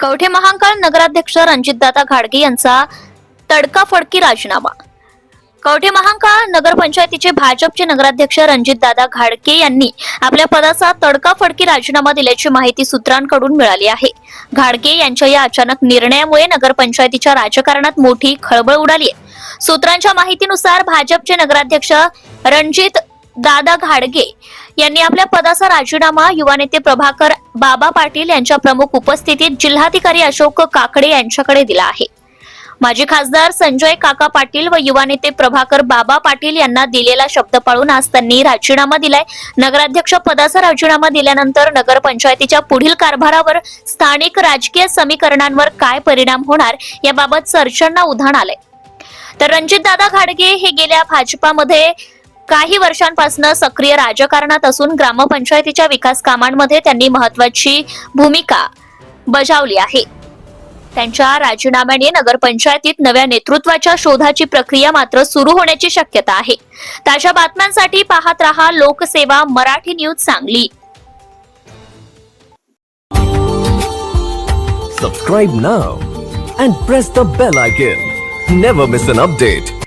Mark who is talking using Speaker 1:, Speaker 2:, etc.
Speaker 1: कवठे महांकाळ नगराध्यक्ष रणजितदादा घाडगे यांचा तडकाफडकी राजीनामा. कवठे महांकाळ नगरपंचायतीचे भाजपचे नगराध्यक्ष रणजितदादा घाडके यांनी आपल्या पदाचा तडकाफडकी राजीनामा दिल्याची माहिती सूत्रांकडून मिळाली आहे. घाडगे यांच्या या अचानक निर्णयामुळे नगरपंचायतीच्या राजकारणात मोठी खळबळ उडाली आहे. सूत्रांच्या माहितीनुसार भाजपचे नगराध्यक्ष रणजित दादा घाडगे यांनी आपल्या पदाचा राजीनामा युवा नेते प्रभाकर बाबा पाटील यांच्या प्रमुख उपस्थितीत जिल्हाधिकारी अशोक काकडे यांच्याकडे दिला आहे. माजी खासदार संजय काका पाटील व युवा नेते प्रभाकर बाबा पाटील यांना दिलेला शब्द पाळून आज त्यांनी राजीनामा दिलाय. नगराध्यक्ष पदाचा राजीनामा दिल्यानंतर नगरपंचायतीच्या पुढील कारभारावर स्थानिक राजकीय समीकरणांवर काय परिणाम होणार याबाबत चर्चांना उधाण आलंय. तर रणजितदादा घाडगे हे गेल्या भाजपामध्ये काही वर्षांपासून सक्रिय राजकारणात असून ग्रामपंचायतीच्या विकास कामांमध्ये त्यांनी महत्वाची भूमिका बजावली आहे. त्यांच्या राजीनाम्याने नगरपंचायतीत नव्या नेतृत्वाच्या शोधाची प्रक्रिया मात्र सुरू होण्याची शक्यता आहे. ताज्या बातम्यांसाठी पाहत रहा Lokseva Marathi news Sangli.
Speaker 2: Subscribe now and press the bell icon never miss an update